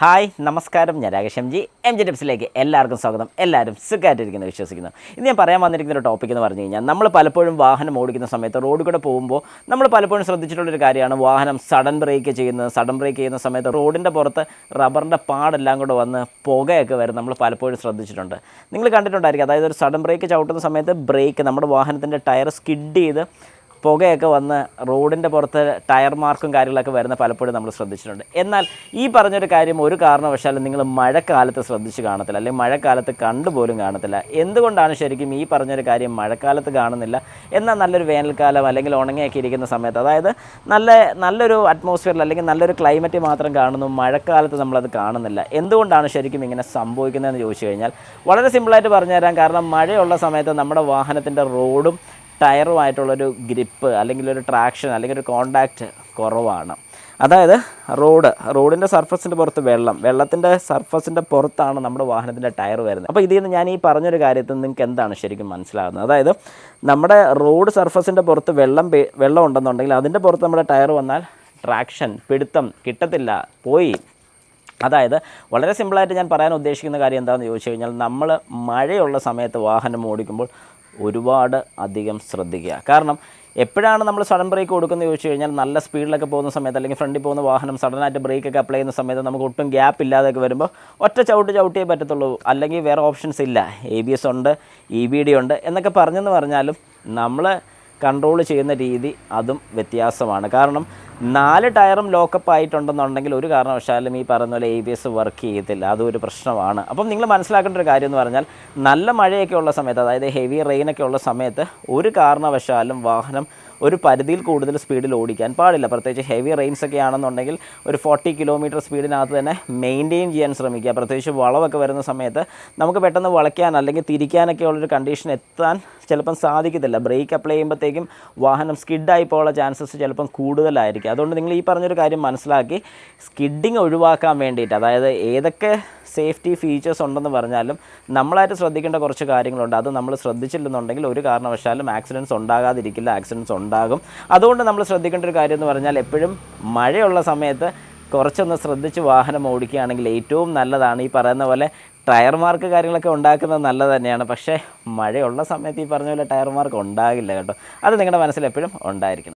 Hi നമസ്കാരം. ഞാൻ Rakesh G. M G ടിപ്സിലേക്ക് എല്ലാവർക്കും സ്വാഗതം. എല്ലാവരും സുഖമായിട്ടിരിക്കുന്നു വിശ്വസിക്കുന്നു. ഇന്ന് ഞാൻ പറയാൻ വന്നിരിക്കുന്ന ഒരു ടോപ്പിക് എന്ന് പറഞ്ഞു കഴിഞ്ഞാൽ നമ്മൾ പലപ്പോഴും വാഹനം ഓടിക്കുന്ന സമയത്ത് റോഡിൽ കൂടെ പോകുമ്പോൾ നമ്മൾ പലപ്പോഴും ശ്രദ്ധിച്ചിട്ടുള്ളൊരു കാര്യമാണ് വാഹനം സഡൻ ബ്രേക്ക് ചെയ്യുന്നത്. സഡൻ ബ്രേക്ക് ചെയ്യുന്ന സമയത്ത് റോഡിന്റെ പുറത്ത് റബ്ബറിന്റെ പാടെല്ലാം കൂടെ വന്ന് പുകയൊക്കെ വരും. നമ്മൾ പലപ്പോഴും ശ്രദ്ധിച്ചിട്ടുണ്ട്. നിങ്ങൾ കണ്ടിട്ടുണ്ടായിരിക്കും അതായത് ഒരു സഡൻ ബ്രേക്ക് ചവിട്ടുന്ന സമയത്ത് ബ്രേക്ക് നമ്മുടെ വാഹനത്തിന്റെ ടയർ സ്കിഡ് ചെയ്ത് പുകയൊക്കെ വന്ന് റോഡിന്റെ പുറത്ത് ടയർ മാർക്കും കാര്യങ്ങളൊക്കെ വരുന്ന പലപ്പോഴും നമ്മൾ ശ്രദ്ധിച്ചിട്ടുണ്ട്. എന്നാൽ ഈ പറഞ്ഞൊരു കാര്യം ഒരു കാരണവശാലും നിങ്ങൾ മഴക്കാലത്ത് ശ്രദ്ധിച്ച് കാണത്തില്ല അല്ലെങ്കിൽ മഴക്കാലത്ത് കണ്ടുപോലും കാണത്തില്ല. എന്തുകൊണ്ടാണ് ശരിക്കും ഈ പറഞ്ഞൊരു കാര്യം മഴക്കാലത്ത് കാണുന്നില്ല? എന്നാൽ നല്ലൊരു വേനൽക്കാലം അല്ലെങ്കിൽ ഉണങ്ങിയൊക്കെ ഇരിക്കുന്ന സമയത്ത് അതായത് നല്ല നല്ലൊരു അറ്റ്മോസ്ഫിയറിൽ അല്ലെങ്കിൽ നല്ലൊരു ക്ലൈമറ്റ് മാത്രം കാണുന്നു മഴക്കാലത്ത് നമ്മളത് കാണുന്നില്ല. എന്തുകൊണ്ടാണ് ശരിക്കും ഇങ്ങനെ സംഭവിക്കുന്നതെന്ന് ചോദിച്ചു കഴിഞ്ഞാൽ വളരെ സിമ്പിളായിട്ട് പറഞ്ഞുതരാം. കാരണം മഴയുള്ള സമയത്ത് നമ്മുടെ വാഹനത്തിന്റെ റോഡും ടയറുമായിട്ടുള്ളൊരു ഗ്രിപ്പ് അല്ലെങ്കിൽ ഒരു ട്രാക്ഷൻ അല്ലെങ്കിൽ ഒരു കോണ്ടാക്റ്റ് കുറവാണ്. അതായത് റോഡ് റോഡിന്റെ സർഫസിന്റെ പുറത്ത് വെള്ളം വെള്ളത്തിന്റെ സർഫസിന്റെ പുറത്താണ് നമ്മുടെ വാഹനത്തിന്റെ ടയർ വരുന്നത്. അപ്പോൾ ഇതിൽ നിന്ന് ഞാൻ ഈ പറഞ്ഞൊരു കാര്യത്തിൽ നിങ്ങൾക്ക് എന്താണ് ശരിക്കും മനസ്സിലാകുന്നത്? അതായത് നമ്മുടെ റോഡ് സർഫസിന്റെ പുറത്ത് വെള്ളം വെള്ളം ഉണ്ടെന്നുണ്ടെങ്കിൽ അതിന്റെ പുറത്ത് നമ്മുടെ ടയർ വന്നാൽ ട്രാക്ഷൻ പിടുത്തം കിട്ടത്തില്ല പോയി. അതായത് വളരെ സിമ്പിളായിട്ട് ഞാൻ പറയാൻ ഉദ്ദേശിക്കുന്ന കാര്യം എന്താണെന്ന് ചോദിച്ചു കഴിഞ്ഞാൽ നമ്മൾ മഴയുള്ള സമയത്ത് വാഹനം ഓടിക്കുമ്പോൾ ഒരുപാട് അധികം ശ്രദ്ധിക്കുക. കാരണം എപ്പോഴാണ് നമ്മൾ സഡൻ ബ്രേക്ക് കൊടുക്കുന്നത് ചോദിച്ചു കഴിഞ്ഞാൽ നല്ല സ്പീഡിലൊക്കെ പോകുന്ന സമയത്ത് അല്ലെങ്കിൽ ഫ്രണ്ടിൽ പോകുന്ന വാഹനം സഡനായിട്ട് ബ്രേക്കൊക്കെ അപ്ലൈ ചെയ്യുന്ന സമയത്ത് നമുക്ക് ഒട്ടും ഗ്യാപ്പ് ഇല്ലാതെയൊക്കെ വരുമ്പോൾ ഒറ്റ ചവിട്ട് ചവിട്ടിയേ പറ്റത്തുള്ളൂ. അല്ലെങ്കിൽ വേറെ ഓപ്ഷൻസ് ഇല്ല. എ ബി എസ് ഉണ്ട് ഇ ബി ഡി ഉണ്ട് എന്നൊക്കെ പറഞ്ഞെന്ന് പറഞ്ഞാലും നമ്മൾ കൺട്രോൾ ചെയ്യുന്ന രീതി അതും വ്യത്യാസമാണ്. കാരണം നാല് ടയറും ലോക്കപ്പ് ആയിട്ടുണ്ടെന്നുണ്ടെങ്കിൽ ഒരു കാരണവശാലും ഈ പറയുന്ന പോലെ എ ബി എസ് വർക്ക് ചെയ്യത്തില്ല. അതും ഒരു പ്രശ്നമാണ്. അപ്പം നിങ്ങൾ മനസ്സിലാക്കേണ്ട ഒരു കാര്യം എന്ന് പറഞ്ഞാൽ നല്ല മഴയൊക്കെ ഉള്ള സമയത്ത് അതായത് ഹെവി റെയിനൊക്കെ ഉള്ള സമയത്ത് ഒരു കാരണവശാലും വാഹനം ഒരു പരിധിയിൽ കൂടുതൽ സ്പീഡിൽ ഓടിക്കാൻ പാടില്ല. പ്രത്യേകിച്ച് ഹെവി റെയിൻസ് ഒക്കെ ആണെന്നുണ്ടെങ്കിൽ ഒരു ഫോർട്ടി കിലോമീറ്റർ സ്പീഡിനകത്ത് തന്നെ മെയിന്റെയിൻ ചെയ്യാൻ ശ്രമിക്കുക. പ്രത്യേകിച്ച് വളവൊക്കെ വരുന്ന സമയത്ത് നമുക്ക് പെട്ടെന്ന് വളയ്ക്കാൻ അല്ലെങ്കിൽ തിരിക്കാനൊക്കെ ഉള്ളൊരു കണ്ടീഷൻ എത്താൻ ചിലപ്പം സാധിക്കത്തില്ല. ബ്രേക്ക് അപ്ലൈ ചെയ്യുമ്പോഴത്തേക്കും വാഹനം സ്കിഡായി പോകാനുള്ള ചാൻസസ് ചിലപ്പം കൂടുതലായിരിക്കും. അതുകൊണ്ട് നിങ്ങൾ ഈ പറഞ്ഞൊരു കാര്യം മനസ്സിലാക്കി. സ്കിഡിങ് ഒഴിവാക്കാൻ വേണ്ടിയിട്ട് അതായത് ഏതൊക്കെ സേഫ്റ്റി ഫീച്ചേഴ്സ് ഉണ്ടെന്ന് പറഞ്ഞാലും നമ്മളായിട്ട് ശ്രദ്ധിക്കേണ്ട കുറച്ച് കാര്യങ്ങളുണ്ട്. അത് നമ്മൾ ശ്രദ്ധിച്ചില്ലെന്നുണ്ടെങ്കിൽ ഒരു കാരണവശാലും ആക്സിഡൻസ് ഉണ്ടാകാതിരിക്കില്ല. ആക്സിഡൻസ് ഉണ്ടാകും. അതുകൊണ്ട് നമ്മൾ ശ്രദ്ധിക്കേണ്ട ഒരു കാര്യം എന്ന് പറഞ്ഞാൽ എപ്പോഴും മഴയുള്ള സമയത്ത് കുറച്ചൊന്ന് ശ്രദ്ധിച്ച് വാഹനം ഓടിക്കുകയാണെങ്കിൽ ഏറ്റവും നല്ലതാണ്. ഈ പറയുന്ന പോലെ ടയർ മാർക്ക് കാര്യങ്ങളൊക്കെ ഉണ്ടാക്കുന്നത് നല്ലത് തന്നെയാണ്. പക്ഷേ മഴയുള്ള സമയത്ത് ഈ പറഞ്ഞ പോലെ ടയർ മാർക്ക് ഉണ്ടാകില്ല കേട്ടോ. അത് നിങ്ങളുടെ മനസ്സിൽ എപ്പോഴും ഉണ്ടായിരിക്കണം.